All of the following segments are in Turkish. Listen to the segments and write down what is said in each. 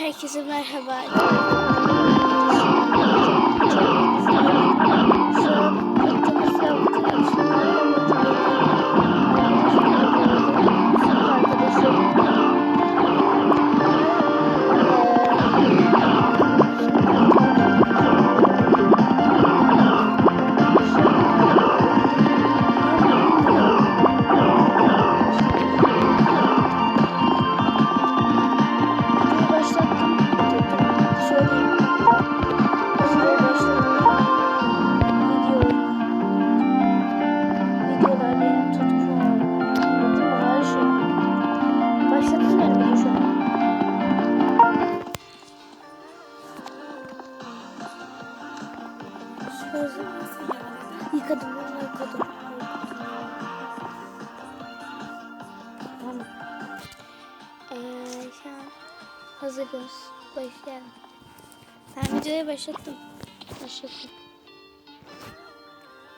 Herkese merhaba. Sözü yıkadım. Bunu yıkadım. Tamam. Ee, şu an hazırız. Başlayalım. Ben videoya başlattım. Başlattım.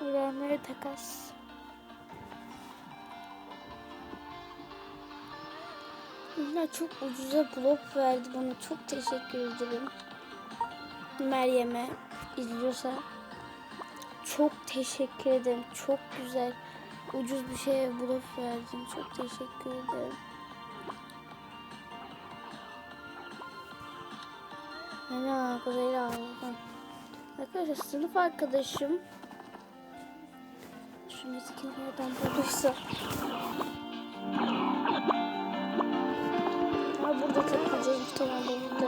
İlerlemeye takas. Bunlar çok ucuza blok verdi bana. Çok teşekkür ederim. Meryem'e izliyorsa çok teşekkür ederim. Çok güzel. Ucuz bir şeye blok verdin. Çok teşekkür ederim. Ne alakasıyla aldım. Arkadaşlar sınıf arkadaşım şu müzik nereden bulduysa Ama burada takılacağız tamam buradaysa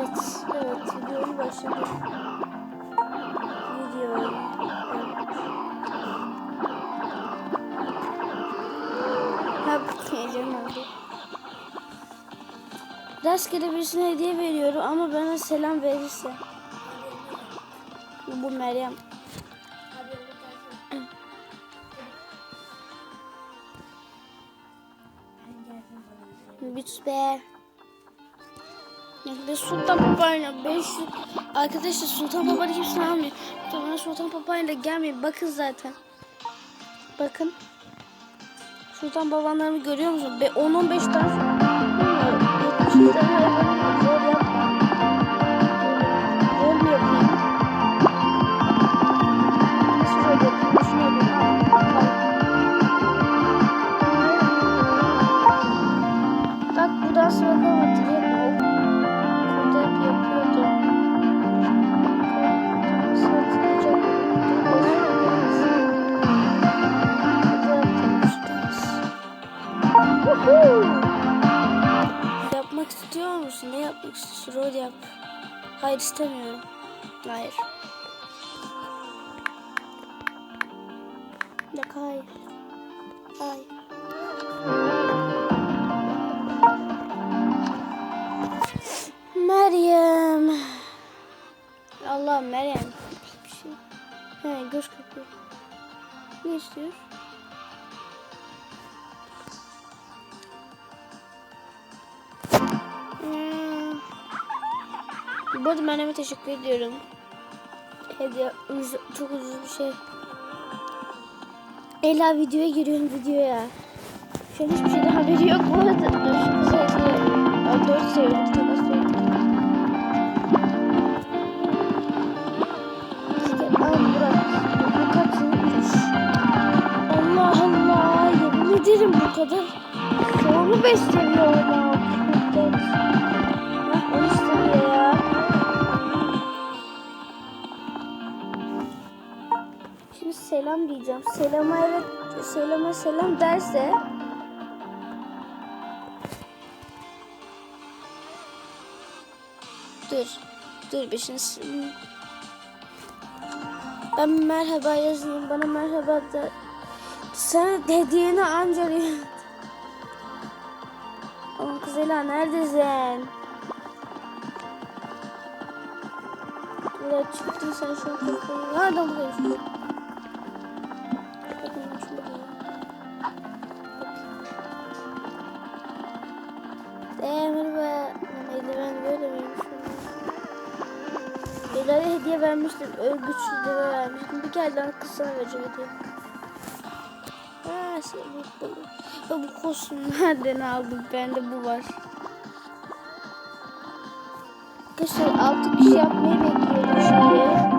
Evet, evet videoyu başladı. Video. Evet. Ha, heyecanlandım. Rastgele birisine hediye veriyorum ama bana selam verirse. Bu Meryem. Büts be. Ve Sultan Papa'yla 500 Arkadaşlar Sultan Papa'yla kimse almıyor. Bana Sultan Papa'yla gelmeyin. Bakın zaten. Bakın. Sultan babanlarımı görüyor musun? Be 10-15 tane bilmiyorum. Bu arada Meryem'e teşekkür ediyorum. Hediye çok ucuz bir şey. Ela videoya giriyorum videoya. Şu an hiçbir şeyden haberi yok bu arada. Aa, Dört seviyorum. Takas. Allah Allah. Yemin ederim bu kadar. Soğumu besleniyor selam diyeceğim. Selama evet, selama selam derse Dur. Dur bir şey. Ben merhaba yazayım. Bana merhaba da. Sen hediyeni anca Aman kız Ela neredesin? Buraya çıktın sen şu an. Nereden buluyorsun? Geldi kız sana verecek hediye. Ha, şey bu, bu, bu, kostüm nereden aldım? Bende bu var. Arkadaşlar altı kişi yapmayı bekliyordum şeyi.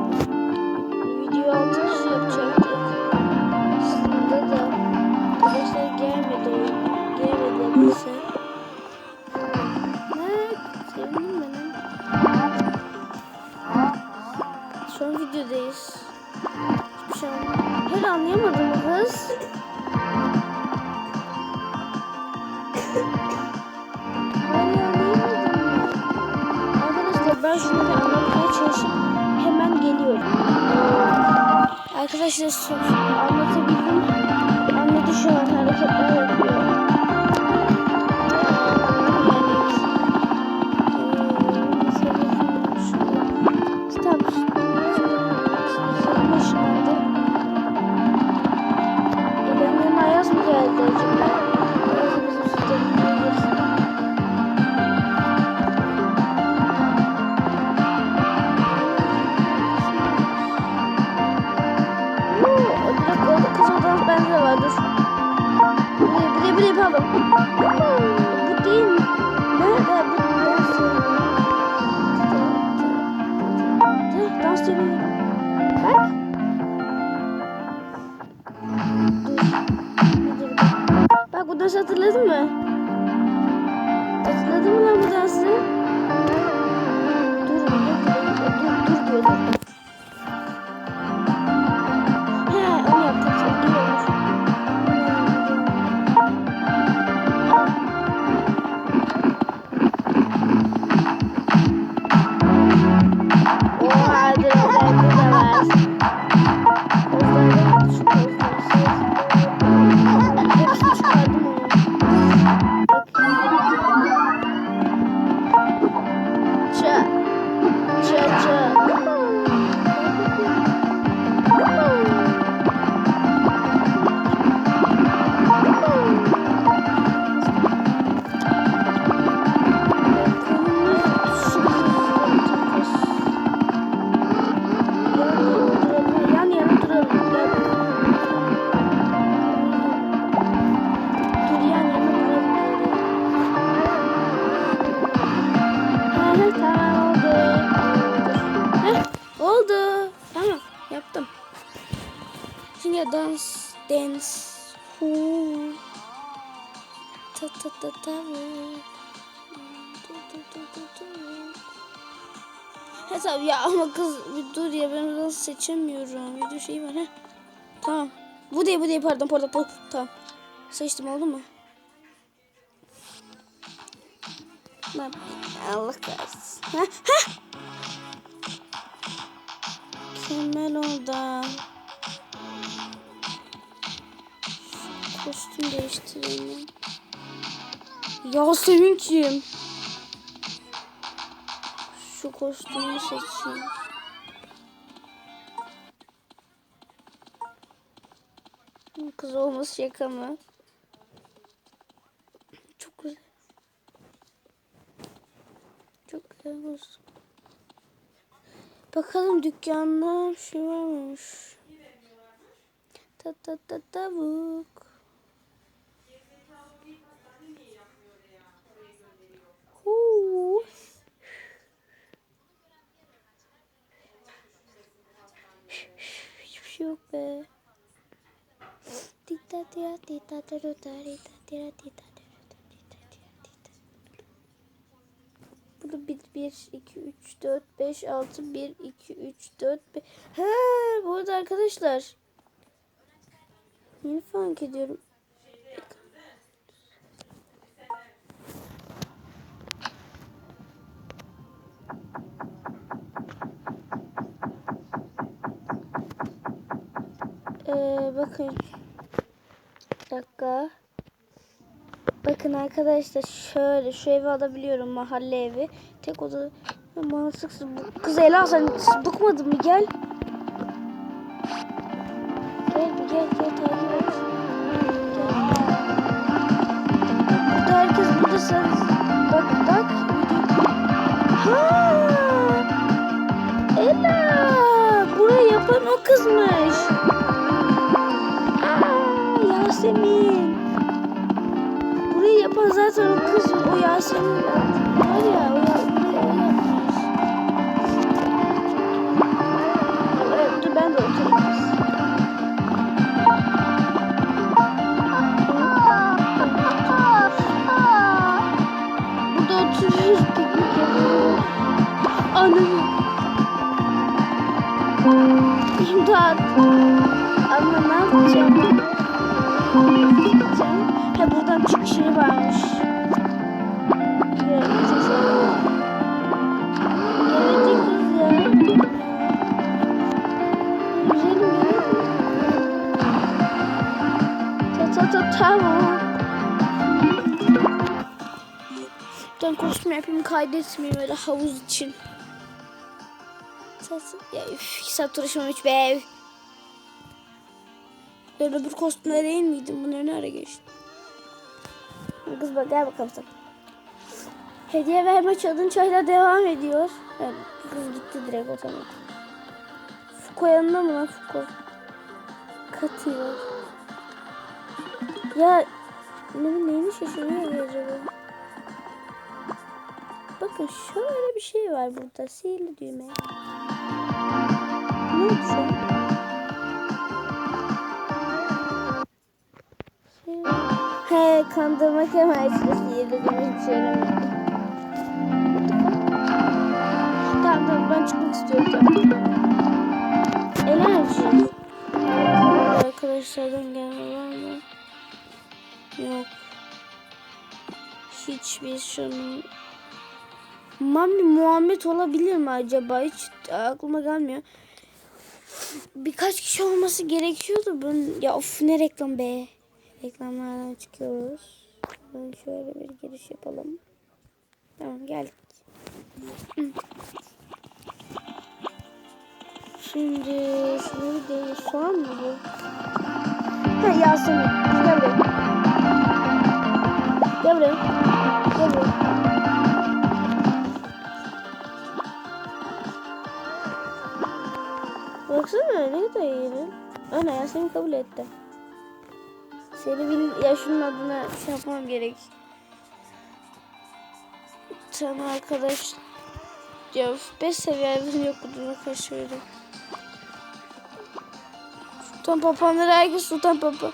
Şimdi dans dance. Huu. Ta ta ta ta. He tabii ya ama kız bir dur ya ben oradan seçemiyorum. Video şeyi var ha. Tamam. Bu değil bu değil pardon pardon pardon. Tamam. Seçtim oldu mu? Allah kahretsin. Ha, ha. Mükemmel oldu. Kostüm değiştirelim. Yasemin'ciğim. Şu kostümü seçeyim. Kız olması şaka mı? Çok güzel. Çok güzel olsun. Bakalım dükkanda bir şey var mıymış? Ta ta ta tavuk. Bunu 1, 1, 2, 3, 4, 5, 6, 1, 2, 3, 4, 5. He, bu arada arkadaşlar. Yeni fark ediyorum. Ee, bakın Dakika. Bakın arkadaşlar şöyle şu evi alabiliyorum mahalle evi. Tek oda mantıksız. Kız Ela sen bıkmadın mı. Gel o Yasemin var ya, o ya, burayı o yapmış. Evet, dur ben de oturayım. Burada oturuyoruz, piknik yapıyoruz. Anam. İmdat. Ama ne yapacağım? Yapayım kaydetmeyeyim öyle havuz için. Ya üf, saat uğraşamam hiç be. Ben öbür kostümde değil miydim? Bunları ne ara geçti? Kız bak gel bakalım sen. Hediye verme challenge hala devam ediyor. Yani kız gitti direkt otomatik. Fuko yanında mı lan Fuko? Katıyor. Ya ne neyini şaşırıyor acaba? Bakın şöyle bir şey var burada. Sihirli düğme. Ne şu? He kandırmak amaçlı sihirli düğme söylemedim. Tamam tamam ben çıkmak istiyorum. Enerji. Arkadaşlardan gelme var mı? Yok. Hiçbir şunun Mami Muhammed olabilir mi acaba? Hiç aklıma gelmiyor. Birkaç kişi olması gerekiyordu. Ben... Ya of ne reklam be. Reklamlardan çıkıyoruz. Ben şöyle bir giriş yapalım. Tamam geldik. Şimdi sınırı değil. Soğan mı bu? Ha Yasemin. Gel buraya. Gel buraya. Baksana ne kadar iyi. Ana ya seni kabul ettim. Seni bil ya şunun adına şey yapmam gerek. Tamam arkadaş. Ya 5 seviyelerim yok bu duruma karşı öyle. Sultan papanları herkes sultan papa.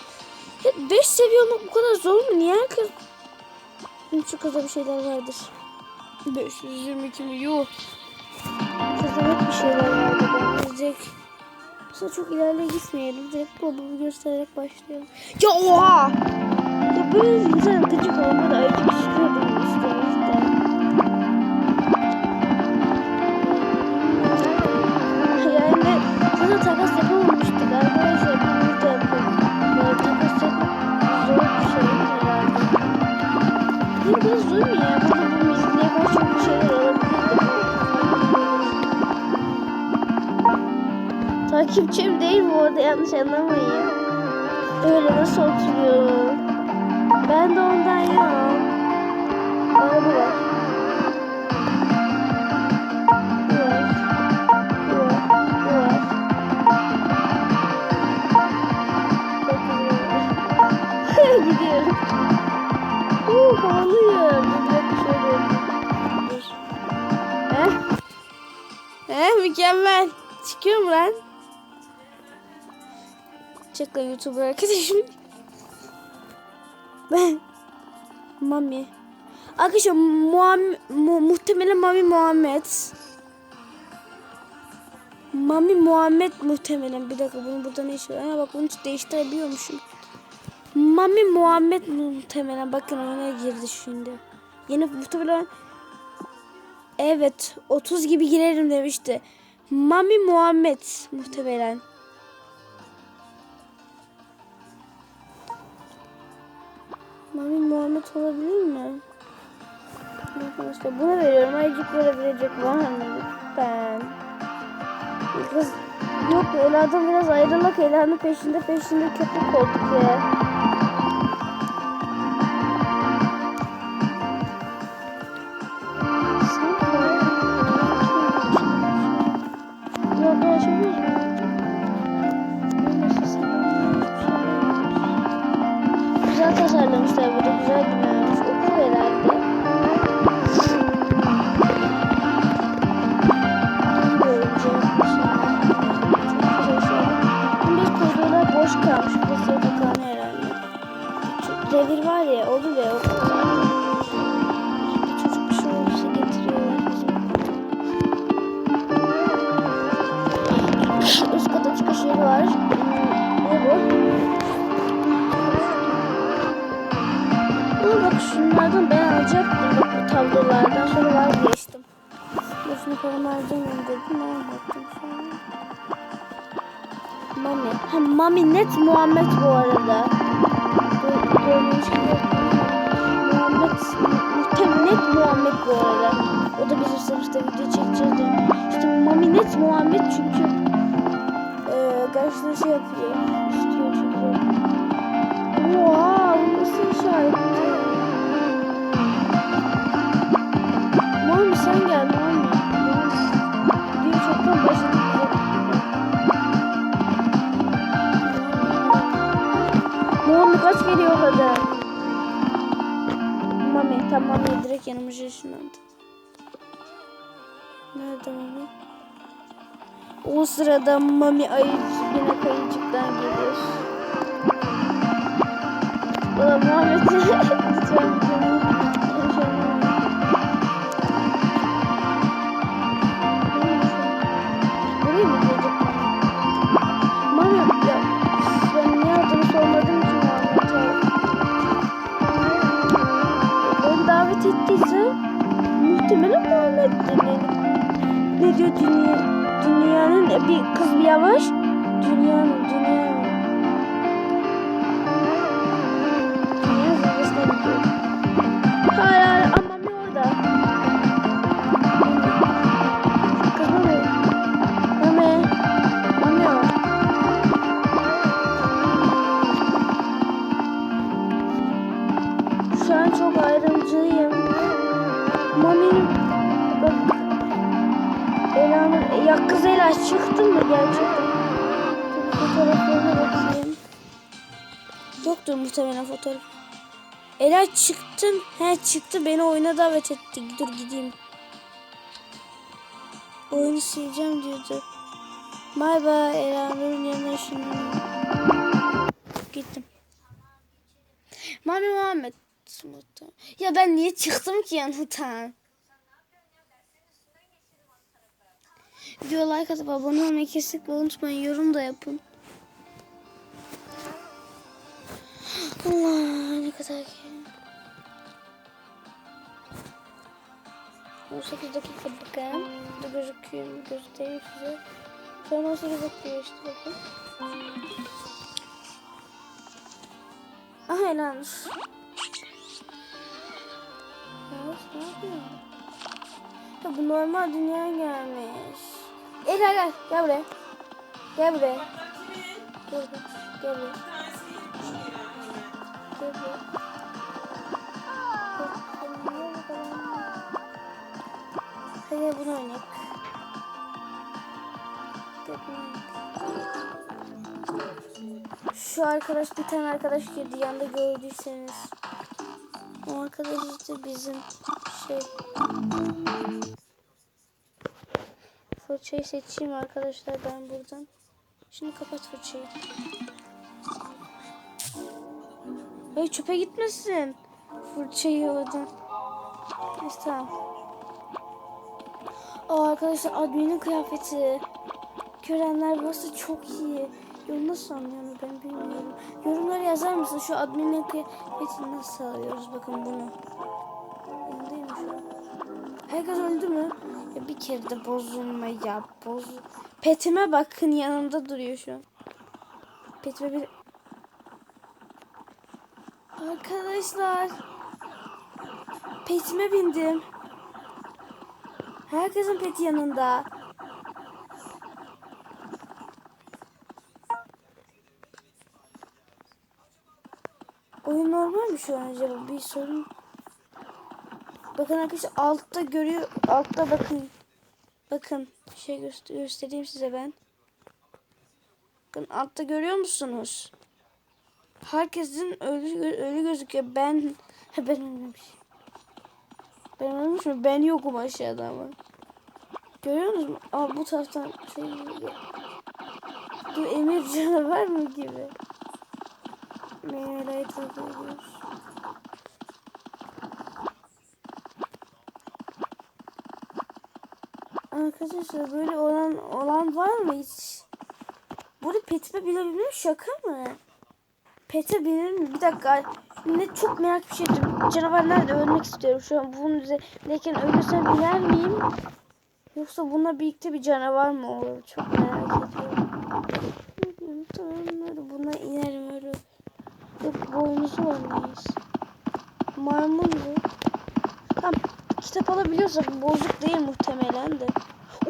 5 seviye olmak bu kadar zor mu? Niye herkes? Şu kadar bir şeyler vardır. 522 mi? Yok. Kızda bir şeyler vardı. Ben Aslında çok ilerleye gitmeyelim. Direkt babamı göstererek başlayalım. Ya oha! Ya böyle insan gıcık olma da ayıcık çıkıyordum istemizde. Yani zaten takas yapamamıştık Takipçim değil bu arada yanlış anlamayın. Öyle nasıl oturuyor? Ben de ondan ya. Var. Bu var. Bu var. Çok. Gidiyorum. Uh, havalıyım. Heh. Heh, mükemmel. Çıkıyor mu lan? Çek lan YouTuber arkadaşım. Ben Mami. Arkadaşlar Muhammed, mu, muhtemelen Mami Muhammed. Mami Muhammed muhtemelen. Bir dakika bunu burada ne işi var? Bak bunu değiştirebiliyormuşum. Mami Muhammed muhtemelen. Bakın ona girdi şimdi. Yeni muhtemelen Evet 30 gibi girerim demişti. Mami Muhammed muhtemelen. Pet olabilir mi? Arkadaşlar buna veriyorum. Ayıcık verebilecek var mı? Lütfen. Kız yok Ela'dan biraz ayrılmak Ela'nın peşinde peşinde köpek olduk ya. Devir var ya ya okullarda. Bir çocuk bir şey olursa getiriyorlar. Üst kata çıkış yeri var. Ne bu? Ama bak şunlardan ben alacaktım bu tablolardan sonra vazgeçtim. Boşuna paramı harcamayayım dedim almadım sonra. Mami. Ha Mami net Muhammed bu arada. Gö- Görmüş gibi Muhammed Muhammed bu arada. O da bizim sınıfta video çekeceğiz diyor. İşte Mami net Muhammed çünkü eee karşısında şey yapıyor. İstiyor yanımıza ışınlandı. Nerede Mami? O sırada Mami ayıcık yine kayıcıktan geliyor. Ulan Muhammed lütfen dünya, dünyanın bir kız bir yavaş. Dünyanın dünyanın muhtemelen fotoğraf. Ela çıktın. He çıktı beni oyuna davet etti. Dur gideyim. Oyunu sileceğim diyordu. Bay bay Ela Nur'un yanına şimdi. Gittim. Mami Muhammed. Ya ben niye çıktım ki yanından? Video like atıp abone olmayı kesinlikle unutmayın. Yorum da yapın. Allah ne kadar ki. 18 dakika bakın. Burada gözüküyor mu? Göstereyim size. Şu an 18 dakika geçti bakın. Ne yapıyor? Ya bu normal dünya gelmiş. Gel gel gel. Gel buraya. Gel buraya. Gel buraya. Gel buraya. Hadi bunu oynayalım. Şu arkadaş bir tane arkadaş girdi yanda gördüyseniz. O arkadaş işte bizim şey Fırçayı seçeyim arkadaşlar ben buradan. Şimdi kapat fırçayı. Hey çöpe gitmesin. Fırçayı oradan. Neyse tamam. Aa arkadaşlar adminin kıyafeti. Görenler burası çok iyi. Ya nasıl anlıyorum ben bilmiyorum. Yorumlara yazar mısın şu adminin kıyafetini nasıl alıyoruz bakın bunu. Yanındayım şu an. Herkes öldü mü? Ya bir kere de bozulma ya boz. Petime bakın yanında duruyor şu an. Petime bir... Arkadaşlar Petime bindim. Herkesin peti yanında. Oyun normal mi şu an acaba? Bir sorun. Bakın arkadaşlar altta görüyor. Altta bakın. Bakın bir şey göster göstereyim size ben. Bakın altta görüyor musunuz? Herkesin ölü, ölü gözüküyor. Ben ben ölmemiş. Ben ölmüşüm. Ben yokum aşağıda ama. Görüyor musunuz? Aa bu taraftan şey Bu emir canavar mı gibi? Meyveleri takip. Arkadaşlar böyle olan olan var mı hiç? Burada petime binebilir şaka mı? Pete binir mi? Bir dakika. Ne çok merak bir şey. Canavar nerede? Ölmek istiyorum şu an. Bunun üzerindeyken ölürsem biner miyim? Yoksa bununla birlikte bir canavar mı olur? Çok merak ediyorum. Tamam buna inerim öyle. Yok boynuzu olmayız. Maymun bu. Tamam. Kitap alabiliyorsak bozuk değil muhtemelen de.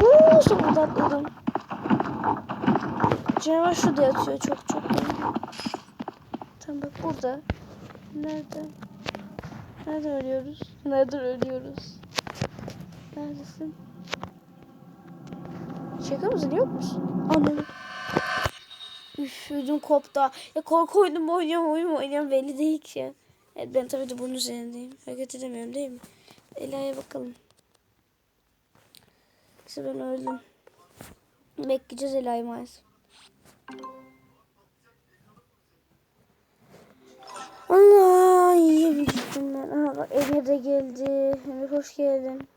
Ooo sonunda atladım. Canavar şurada yatıyor çok çok iyi. Tamam bak burada. Nerede? Nerede ölüyoruz? Nereden ölüyoruz? Neredesin? Şaka mısın yok musun? Anladım. Üf ödüm koptu. Ya korku oyunu mu oynuyorum oyun mu oynuyorum belli değil ki. Evet ben tabii de bunun üzerindeyim. Hareket edemiyorum değil mi? Ela'ya bakalım. İşte ben öldüm. Bekleyeceğiz Ela'yı maalesef. Allah iyi gittim ben. Aha Emir de geldi. Emir hoş geldin.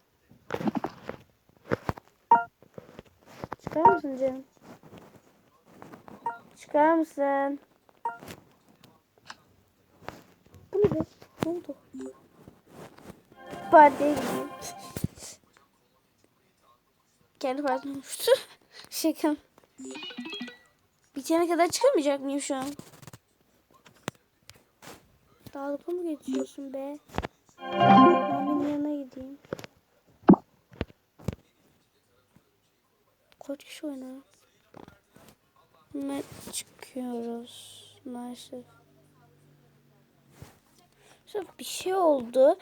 Çıkar mısın canım? Çıkar mısın? Bu ne be? Ne oldu? Partiye gideyim. Kendi partim olmuştu. Şaka. Bitene kadar çıkamayacak mıyım şu an? Dalga mı geçiyorsun be? Mami'nin yanına gideyim. Kaç kişi oynar? Hemen çıkıyoruz maalesef. Sonra bir şey oldu.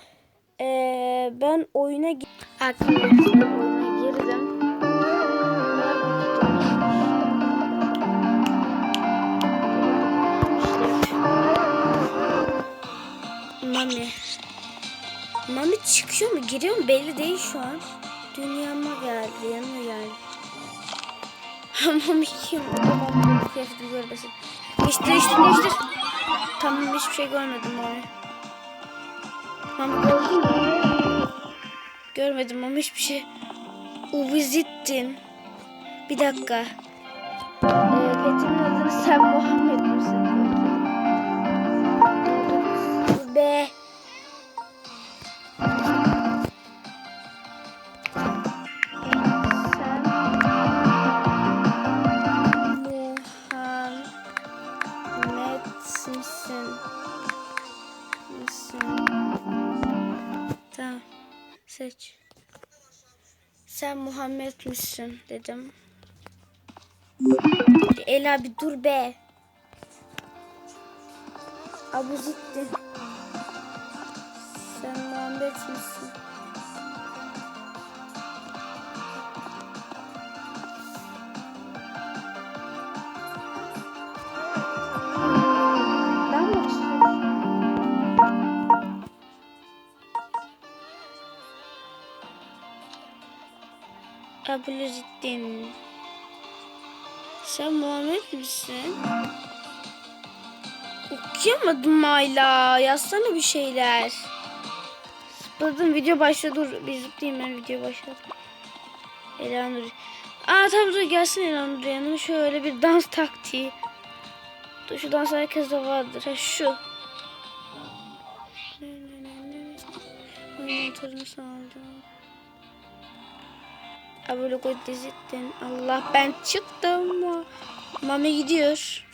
Ee, ben oyuna gi- Mami. Mami çıkıyor mu? Giriyor mu? Belli değil şu an. Dünyama geldi. Yanıma geldi. Mami kim? Mami bu kıyafeti görmesin. Değiştir, değiştir, değiştir. Tamam hiçbir şey görmedim Mami. Mami gördün mü? Görmedim ama hiçbir şey. Uvizittin. Bir dakika. Ee, Petimin adını sen Muhammed Misin dedim. Ela bir dur be. Abu Zittin. Abdülazittin. Sen Muhammed misin? Okuyamadım hala. Yazsana bir şeyler. Zıpladım. Video başladı. Dur bir zıplayayım ben video başladı. Elanur. Aa tamam dur gelsin Elanur yanıma. Şöyle bir dans taktiği. Dur şu dans herkeste vardır. Ha şu. Tadını sağlayacağım. Abone koy dizitten. Allah ben çıktım. Mami gidiyor.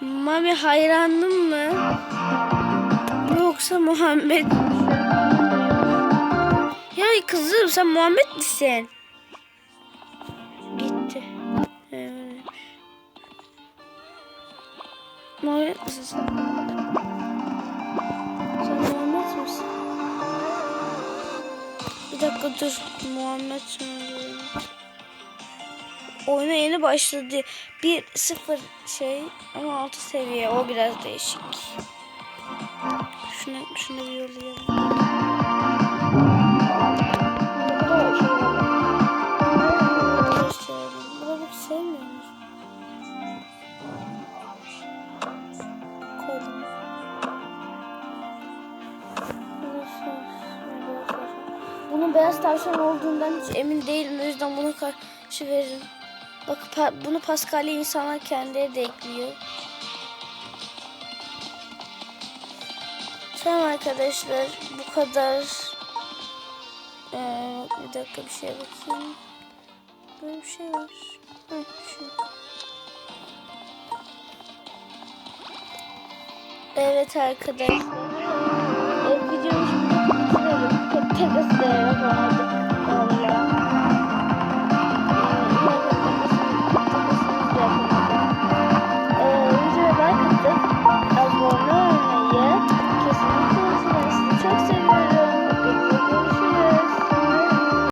Mami hayranım mı? Yoksa Muhammed Ya kızım sen Muhammed misin? Gitti. Evet. Muhammed misin? Sen Bir dakika dur. Muhammed. Oyuna yeni başladı. 1-0 şey ama 6 seviye. O biraz değişik. Şunu, şunu bir yollayalım. Burada şey Bunun beyaz tavşan olduğundan hiç emin değilim. O yüzden buna karşı veririm. Bak bunu Paskalya insanlar kendileri de ekliyor. Tamam arkadaşlar bu kadar. Ee, bir dakika bir şeye bakayım. Böyle bir şey var. Hı, şu. Evet arkadaşlar. Ee, videomuzu bitirelim. Tek tek ısırıyorum.